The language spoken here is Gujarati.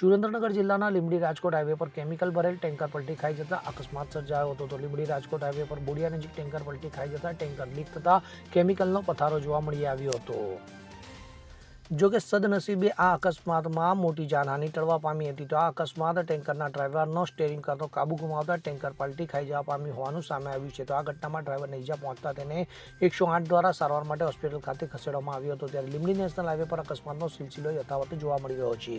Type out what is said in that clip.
સુરેન્દ્રનગર જિલ્લાના લીંબડી રાજકોટ હાઈવે પર કેમિકલ ભરેલ ટેન્કર પલટી ખાઈ જતા અકસ્માત સર્જાયો હતો. તો લીંબડી રાજકોટ હાઈવે પર બોડિયા નજીક ટેન્કર પલટી ખાઈ જતા ટેન્કર લીક થતા કેમિકલનો પથારો જોવા મળી આવ્યો હતો. જો કે સદનસીબે આ અકસ્માતમાં મોટી જાનહાનિ ટળવા પામી હતી તો આ અકસ્માત ટેન્કરના ડ્રાઈવરનો સ્ટેરિંગ કરતો કાબુ ગુમાવતા ટેન્કર પલટી ખાઈ જવા પામી હોવાનું સામે આવ્યું છે. તો આ ઘટનામાં ડ્રાઈવરને ઈજા પહોંચતા તેને એકસો આઠ દ્વારા સારવાર માટે હોસ્પિટલ ખાતે ખસેડવામાં આવ્યો હતો. ત્યારે લીંબડી નેશનલ હાઈવે પર અકસ્માતનો સિલસિલો યથાવત જોવા મળી રહ્યો છે.